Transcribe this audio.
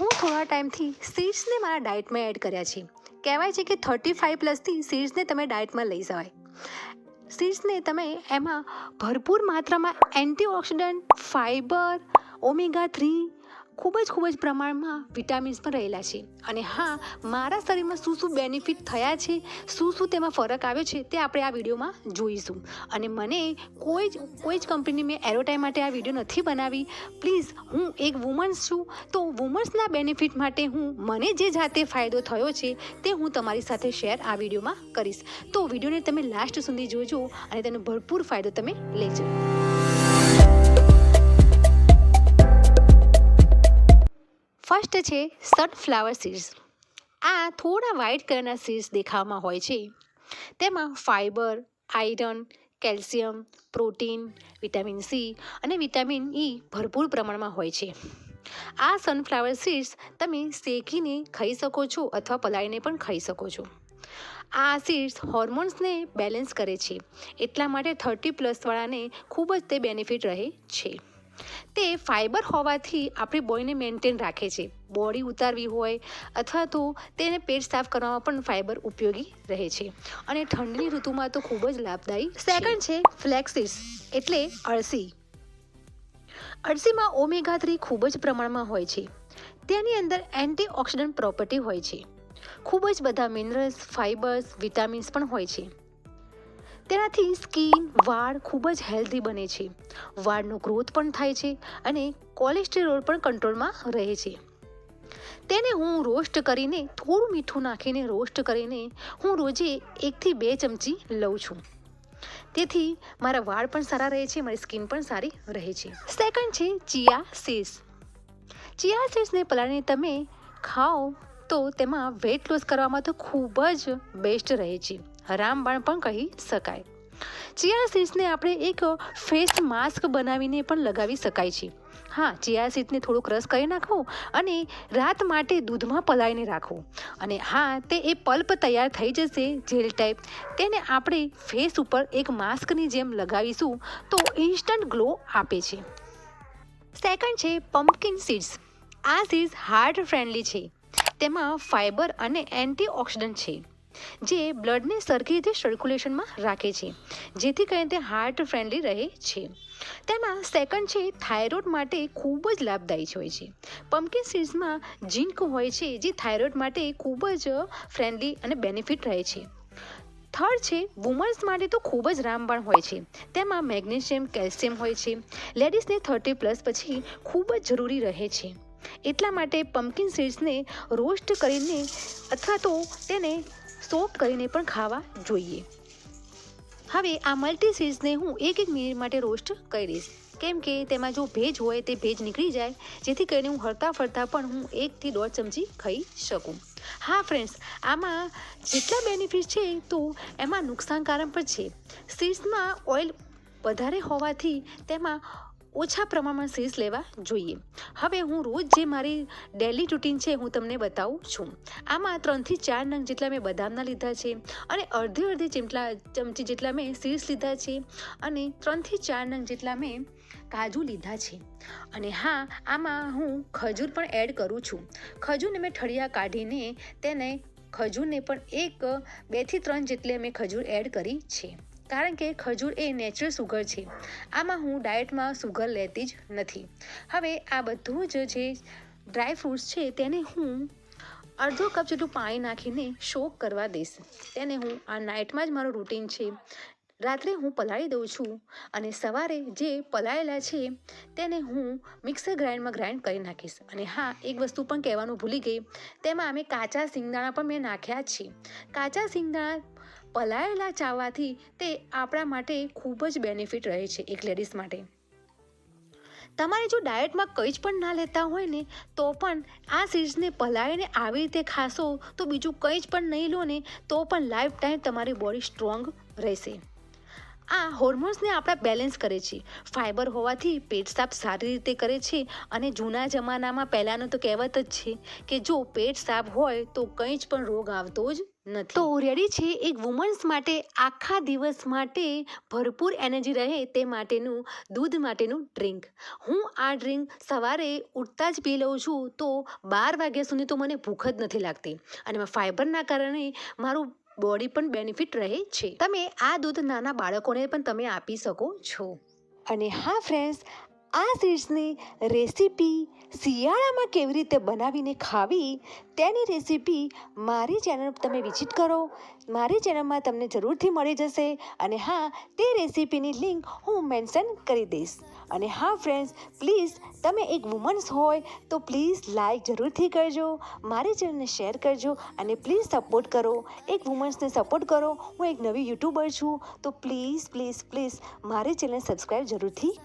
હું થોડા ટાઈમથી સીડ્સને મારા ડાયટમાં એડ કર્યા છે. કહેવાય છે કે થર્ટી ફાઇવ પ્લસથી સીડ્સને તમે ડાયટમાં લઈ જવાય. સીડ્સને તમે એમાં ભરપૂર માત્રામાં એન્ટીઓક્સિડન્ટ ફાઇબર ઓમેગા થ્રી ખૂબ જ ખૂબ જ પ્રમાણમાં વિટામિન્સ પણ રહેલા છે. અને હા, મારા શરીરમાં શું શું બેનિફિટ થયા છે, શું શું તેમાં ફરક આવ્યો છે તે આપણે આ વિડીયોમાં જોઈશું. અને મને કોઈ જ કોઈ જ કંપની મેં એરોટાઈ માટે આ વીડિયો નથી બનાવી. પ્લીઝ, હું એક વુમન્સ છું, તો વુમન્સના બેનિફિટ માટે હું, મને જે જાતે ફાયદો થયો છે તે હું તમારી સાથે શેર આ વિડીયોમાં કરીશ. તો વિડીયોને તમે લાસ્ટ સુધી જોજો અને તેનો ભરપૂર ફાયદો તમે લેજો. છે સનફ્લાવર સીડ્સ આ થોડા વ્હાઇટ કલરના સીડ્સ દેખાવામાં હોય છે. તેમાં fibre iron calcium protein vitamin C અને વિટામિન ઈ ભરપૂર પ્રમાણમાં હોય છે. આ સનફ્લાવર સીડ્સ તમે શેકીને ખાઈ શકો છો અથવા પલાળીને પણ ખાઈ શકો છો. આ સીડ્સ હોર્મોન્સને બેલેન્સ કરે છે. એટલા માટે થર્ટી પ્લસવાળાને ખૂબ જ તે બેનિફિટ રહે છે. તે ફાઇબર હોવાથી આપણી બોડીને મેન્ટેન રાખે છે. બોડી ઉતારવી હોય અથવા તો તેને પેટ સાફ કરવામાં પણ ફાઇબર ઉપયોગી રહે છે. અને ઠંડીની ઋતુમાં તો ખૂબ જ લાભદાયી સેકન્ડ છે ફ્લેક્સિસ એટલે અળસી. અળસીમાં ઓમેગા થ્રી ખૂબ જ પ્રમાણમાં હોય છે. તેની અંદર એન્ટીઓક્સિડન્ટ પ્રોપર્ટી હોય છે. ખૂબ જ બધા મિનરલ્સ ફાઇબર્સ વિટામિન્સ પણ હોય છે. તેનાથી સ્કિન, વાળ ખૂબ જ હેલ્ધી બને છે. વાળનો ગ્રોથ પણ થાય છે અને કોલેસ્ટ્રોલ પણ કંટ્રોલમાં રહે છે. તેને હું રોસ્ટ કરીને, થોડું મીઠું નાખીને રોસ્ટ કરીને હું રોજે એકથી બે ચમચી લઉં છું. તેથી મારા વાળ પણ સારા રહે છે, મારી સ્કિન પણ સારી રહે છે. સેકન્ડ છે ચિયા સીસ ચિયા સીસને પલાળીને તમે ખાઓ તો તેમાં વેટ લોસ કરવામાં તો ખૂબ જ બેસ્ટ રહે છે. રામબાણ પણ કહી શકાય. ચિયા સીડ્સને આપણે એક ફેસ માસ્ક બનાવીને પણ લગાવી શકાય છે. હા ચિયા સીડ્સને થોડુંક રસ કરી નાખવું અને રાત માટે દૂધમાં પલાળીને રાખવું. અને હા, તે એ પલ્પ તૈયાર થઈ જશે, જેલ ટાઈપ તેને આપણે ફેસ ઉપર એક માસ્કની જેમ લગાવીશું તો ઇન્સ્ટન્ટ ગ્લો આપે છે. સેકન્ડ છે પમ્પકિન સીડ્સ આ સીડ્સ હાર્ટ ફ્રેન્ડલી છે. તેમાં ફાઇબર અને એન્ટીઓક્સિડન્ટ છે. જે બ્લડને સરખી રીતે સર્ક્યુલેશનમાં રાખે છે, જેથી કરીને તે હાર્ટ ફ્રેન્ડલી રહે છે. તેમાં સેકન્ડ છે થાઇરોઇડ માટે ખૂબ જ લાભદાયી હોય છે. પમ્પકિન સીડ્સમાં ઝીંક હોય છે, જે થાઇરોઇડ માટે ખૂબ જ ફ્રેન્ડલી અને બેનિફિટ રહે છે. થર્ડ છે વુમન્સ માટે તો ખૂબ જ રામબાણ હોય છે. તેમાં મેગ્નેશિયમ, કેલ્શિયમ હોય છે. લેડીઝને થર્ટી પ્લસ પછી ખૂબ જ જરૂરી રહે છે. એટલા માટે પમ્પકિન સીડ્સને રોસ્ટ કરીને અથવા તો તેને સોપ કરીને પણ ખાવા જોઈએ. હવે આ મલ્ટી સીડ્સને હું એક એક મિનિટ માટે રોસ્ટ કરી દઈશ કેમ કે તેમાં જો ભેજ હોય તે ભેજ નીકળી જાય, જેથી કરીને હું હરતા ફરતા પણ હું એકથી દોઢ ચમચી ખાઈ શકું. હા ફ્રેન્ડ્સ આમાં જેટલા બેનિફિટ છે તો એમાં નુકસાનકારક પણ છે. સીડ્સમાં ઓઇલ વધારે હોવાથી તેમાં ઓછા પ્રમાણમાં સીડ્સ લેવા જોઈએ. હવે હું રોજ જે મારી ડેલી રૂટીન છે હું તમને બતાવું છું. આમાં ત્રણથી ચાર નંગ જેટલા મેં બદામના લીધા છે અને અડધી અડધી ચમચા ચમચી જેટલા મેં સીડ્સ લીધા છે અને ત્રણથી ચાર નંગ જેટલા મેં કાજુ લીધા છે. અને હા, આમાં હું ખજૂર પણ એડ કરું છું. ખજૂરને મેં ઠળિયા કાઢીને તેને, ખજૂરને પણ એક બેથી ત્રણ જેટલી મેં ખજૂર એડ કરી છે. કારણ કે ખજૂર એ નેચરલ સુગર છે. આમાં હું ડાયટમાં સુગર લેતી જ નથી. હવે આ બધું જ જે ડ્રાય ફ્રૂટ્સ છે તેને હું અડધો કપ જેટલું પાણી નાખીને શોક કરવા દઈશ. તેને હું આ નાઇટમાં જ મારું રૂટીન છે. રાત્રે હું પલાળી દઉં છું અને સવારે જે પલાળેલા છે તેને હું મિક્સર ગ્રાઇન્ડમાં ગ્રાઇન્ડ કરી નાખીશ. અને હા, એક વસ્તુ પણ કહેવાનું ભૂલી ગઈ. તેમાં અમે કાચા સિંગદાણા પણ મેં નાખ્યા છે. કાચા સિંગદાણા પલાળેલા ચાવવાથી તે આપણા માટે ખૂબ જ બેનિફિટ રહે છે એક લેડીઝ માટે. તમારે જો ડાયટમાં કંઈ જ પણ ના લેતા હોય ને, તો પણ આ સીડ્સને પલાળીને આવી રીતે ખાશો તો બીજું કંઈ જ પણ નહીં લો ને, તો પણ લાઈફ ટાઈમ તમારી બોડી સ્ટ્રોંગ રહેશે. આ હોર્મોન્સને આપણા બેલેન્સ કરે છે. ફાઇબર હોવાથી પેટ સાફ સારી રીતે કરે છે અને જૂના જમાનામાં પહેલાંનું તો કહેવત જ છે કે જો પેટ સાફ હોય તો કંઈ જ પણ રોગ આવતો જ નથી. તો રેડી છે એક વુમન્સ માટે આખા દિવસ માટે ભરપૂર એનર્જી રહે તે માટેનું, દૂધ માટેનું ડ્રિંક હું આ ડ્રિંક સવારે ઉઠતા જ પી લઉં છું તો બાર વાગ્યા સુધી તો મને ભૂખ જ નથી લાગતી. અને ફાઇબરના કારણે મારું બોડી પણ બેનિફિટ રહે છે. તમે આ દૂધ નાના બાળકોને પણ તમે આપી શકો છો. અને હા ફ્રેન્ડ્સ આ સીડ્સની રેસીપી શિયાળામાં કેવી રીતે બનાવીને ખાવી તેની રેસીપી મારી ચેનલ તમે વિઝિટ કરો. મારી ચેનલમાં તમને જરૂરથી મળી જશે અને હા, તે રેસીપીની લિંક હું મેન્શન કરી દઈશ. અને હા ફ્રેન્ડ્સ પ્લીઝ તમે એક વુમન્સ હોય તો પ્લીઝ લાઈક જરૂરથી કરજો. મારી ચેનલને શેર કરજો અને પ્લીઝ સપોર્ટ કરો. એક વુમન્સને સપોર્ટ કરો. હું એક નવી યુટ્યુબર છું. તો પ્લીઝ પ્લીઝ પ્લીઝ મારી ચેનલ સબસ્ક્રાઈબ જરૂરથી